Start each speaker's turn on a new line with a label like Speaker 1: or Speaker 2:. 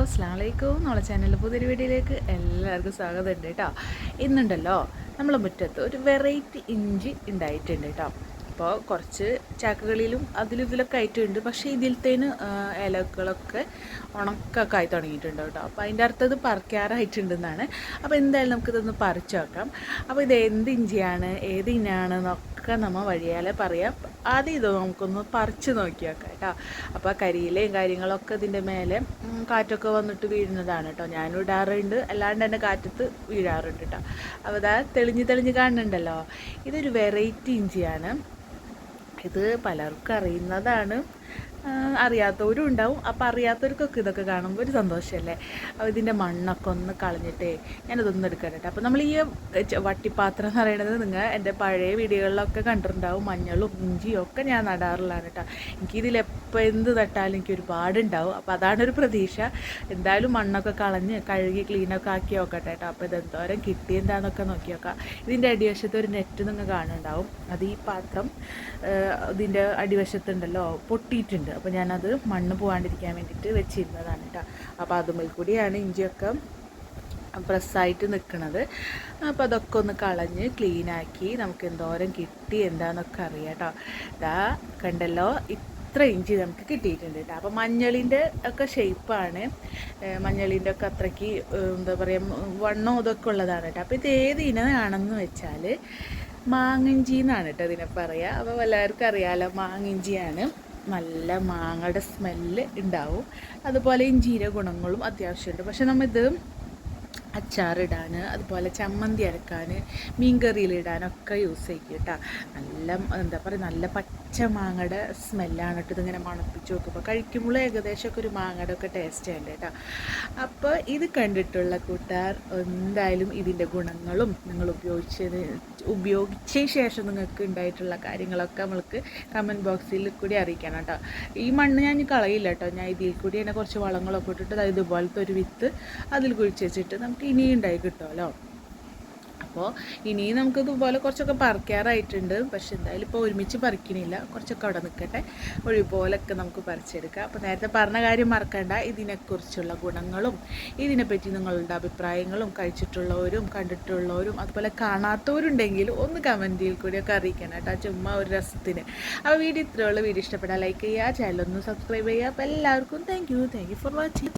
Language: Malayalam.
Speaker 1: അസ്ലാം വലൈക്കും നമ്മളെ ചാനലിൽ പുതിയൊരു വീഡിയോയിലേക്ക് എല്ലാവർക്കും സ്വാഗതം ഉണ്ട് കേട്ടോ. ഇന്നുണ്ടല്ലോ നമ്മൾ മുറ്റത്ത് ഒരു വെറൈറ്റി ഇഞ്ചി ഉണ്ടായിട്ടുണ്ട് കേട്ടോ. അപ്പോൾ കുറച്ച് ചാക്കുകളിലും അതിലും ഇതിലൊക്കെ ആയിട്ടുണ്ട്. പക്ഷേ ഇതിലത്തേന് ഇലകളൊക്കെ ഉണക്കൊക്കെ ആയി തുടങ്ങിയിട്ടുണ്ട് കേട്ടോ. അപ്പോൾ അതിന്റെ അർത്ഥം ഇത് പറിക്കാറായിട്ടുണ്ടെന്നാണ്. അപ്പോൾ എന്തായാലും നമുക്കിതൊന്ന് പറിച്ചു നോക്കാം. അപ്പോൾ ഇത് എന്ത് ഇഞ്ചിയാണ്? ഏത് ഇനാണെന്നൊക്കെ നമ്മൾ വഴിയാലെ പറയാം. ആദ്യം ഇത് നമുക്കൊന്ന് പറിച്ച് നോക്കി നോക്കാം കേട്ടോ. അപ്പോൾ കരിയിലയും കാര്യങ്ങളൊക്കെ ഇതിന്റെ മേലെ കാറ്റൊക്കെ വന്നിട്ട് വീഴുന്നതാണ് കേട്ടോ. ഞാനും ഇടാറുണ്ട്. അല്ലാണ്ട് തന്നെ കാറ്റത്ത് വീഴാറുണ്ട് കേട്ടോ. അപ്പോൾ അതാ തെളിഞ്ഞ് തെളിഞ്ഞ് കാണുന്നുണ്ടല്ലോ. ഇതൊരു വെറൈറ്റി ഇഞ്ചിയാണ്. ഇത് പലർക്കും അറിയുന്നതാണ്. അറിയാത്തവരും ഉണ്ടാവും. അപ്പോൾ അറിയാത്തവർക്കൊക്കെ ഇതൊക്കെ കാണുമ്പോൾ ഒരു സന്തോഷമല്ലേ അപ്പോൾ ഇതിന്റെ മണ്ണൊക്കെ ഒന്ന് കളഞ്ഞിട്ടേ ഞാനതൊന്നും എടുക്കട്ടെ അപ്പോൾ നമ്മൾ ഈ വട്ടിപ്പാത്രം എന്ന് പറയുന്നത് നിങ്ങൾ എന്റെ പഴയ വീഡിയോകളിലൊക്കെ കണ്ടിട്ടുണ്ടാവും. മഞ്ഞളും ഇഞ്ചിയും ഒക്കെ ഞാൻ നടാറുള്ളതാണ് കേട്ടോ എനിക്കിതിൽ എപ്പോൾ എന്ത് നട്ടാലും എനിക്ക് ഒരുപാടുണ്ടാവും അപ്പോൾ അതാണ് ഒരു പ്രതീക്ഷ. എന്തായാലും മണ്ണൊക്കെ കളഞ്ഞ് കഴുകി ക്ലീനൊക്കെ ആക്കി നോക്കട്ടെ കേട്ടോ അപ്പോൾ ഇതെന്തോരം കിട്ടി എന്താണെന്നൊക്കെ നോക്കി നോക്കാം. ഇതിന്റെ അടിവശത്ത് ഒരു നെറ്റ് നിങ്ങൾ കാണുന്നുണ്ടാവും. അത് ഈ പാത്രം ഇതിന്റെ അടിവശത്തുണ്ടല്ലോ പൊട്ടിയിട്ടുണ്ട് അപ്പോൾ ഞാനത് മണ്ണ് പോകാണ്ടിരിക്കാൻ വേണ്ടിയിട്ട് വെച്ചിരുന്നതാണ് കേട്ടോ അപ്പോൾ അതുമിൽ കൂടിയാണ് ഇഞ്ചിയൊക്കെ പ്രസ്സായിട്ട് നിൽക്കുന്നത് അപ്പോൾ അതൊക്കെ ഒന്ന് കളഞ്ഞ് ക്ലീനാക്കി നമുക്ക് എന്തോരം കിട്ടി എന്താണെന്നൊക്കെ അറിയാം കേട്ടോ ഇതാ കണ്ടല്ലോ ഇത്ര ഇഞ്ചി നമുക്ക് കിട്ടിയിട്ടുണ്ട് കേട്ടോ അപ്പോൾ മഞ്ഞളിന്റെ ഒക്കെ ഷേപ്പാണ്. മഞ്ഞളിന്റെ ഒക്കെ അത്രയ്ക്ക് എന്താ പറയുക വണ്ണോ ഇതൊക്കെ ഉള്ളതാണ് കേട്ടോ അപ്പോൾ ഇത് ഏത് ഇനമാണെന്ന് വെച്ചാൽ മാങ്ങിഞ്ചി എന്നാണ് കേട്ടോ ഇതിനെ പറയുക അപ്പോൾ എല്ലാവർക്കും അറിയാമല്ലോ മാങ്ങിഞ്ചിയാണ്. നല്ല മാങ്ങയുടെ സ്മെല്ല് ഉണ്ടാവും. അതുപോലെ ഇഞ്ചിയുടെ ഗുണങ്ങളും അത്യാവശ്യമുണ്ട്. പക്ഷെ നമ്മ ഇത് അച്ചാറിടാൻ അതുപോലെ ചമ്മന്തി അരക്കാൻ മീൻകറിയിലിടാനൊക്കെ യൂസ് ചെയ്യും കേട്ടോ. നല്ല എന്താ പറയുക നല്ല പച്ച മാങ്ങയുടെ സ്മെല്ലാണ് കേട്ടോ ഇതിങ്ങനെ മണപ്പിച്ച് നോക്കുമ്പോൾ കഴിക്കുമ്പോൾ ഏകദേശമൊക്കെ ഒരു മാങ്ങയുടെ ഒക്കെ ടേസ്റ്റ് ഉണ്ട് കേട്ടോ. അപ്പോൾ ഇത് കണ്ടിട്ടുള്ള കൂട്ടുകാർ എന്തായാലും ഇതിന്റെ ഗുണങ്ങളും നിങ്ങൾ ഉപയോഗിച്ചത് ഉപയോഗിച്ച ശേഷം നിങ്ങൾക്ക് ഉണ്ടായിട്ടുള്ള കാര്യങ്ങളൊക്കെ നമ്മൾക്ക് കമന്റ് ബോക്സിൽ കൂടി അറിയിക്കണം കേട്ടോ. ഈ മണ്ണ് ഞാൻ കളയില്ല കേട്ടോ. ഞാൻ ഇതിൽ കൂടി തന്നെ കുറച്ച് വളങ്ങളൊക്കെ ഇട്ടിട്ട് ഇതുപോലത്തെ ഒരു വിത്ത് അതിൽ കുഴിച്ച് വെച്ചിട്ട് നമുക്ക് ഇനിയും ഉണ്ടായി കിട്ടുമല്ലോ അപ്പോൾ ഇനിയും നമുക്ക് ഇതുപോലെ കുറച്ചൊക്കെ പറിക്കാറായിട്ടുണ്ട്. പക്ഷെ എന്തായാലും ഇപ്പോൾ ഒരുമിച്ച് പറിക്കണില്ല. കുറച്ചൊക്കെ അവിടെ നിൽക്കട്ടെ ഒഴിപോലൊക്കെ നമുക്ക് പറിച്ചെടുക്കാം. അപ്പോൾ നേരത്തെ പറഞ്ഞ കാര്യം മറക്കണ്ട. ഇതിനെക്കുറിച്ചുള്ള ഗുണങ്ങളും ഇതിനെപ്പറ്റി നിങ്ങളുടെ അഭിപ്രായങ്ങളും കഴിച്ചിട്ടുള്ളവരും കണ്ടിട്ടുള്ളവരും അതുപോലെ കാണാത്തവരുണ്ടെങ്കിൽ ഒന്ന് കമന്റിൽ കൂടിയൊക്കെ അറിയിക്കണം കേട്ടോ. ചുമ്മാ ഒരു രസത്തിന്. അപ്പോൾ വീഡിയോ ഇത്രയുള്ള വീഡിയോ ഇഷ്ടപ്പെട്ടാൽ ലൈക്ക് ചെയ്യുക ചാനൽ ഒന്ന് സബ്സ്ക്രൈബ് ചെയ്യുക. അപ്പോൾ എല്ലാവർക്കും thank you thank you for watching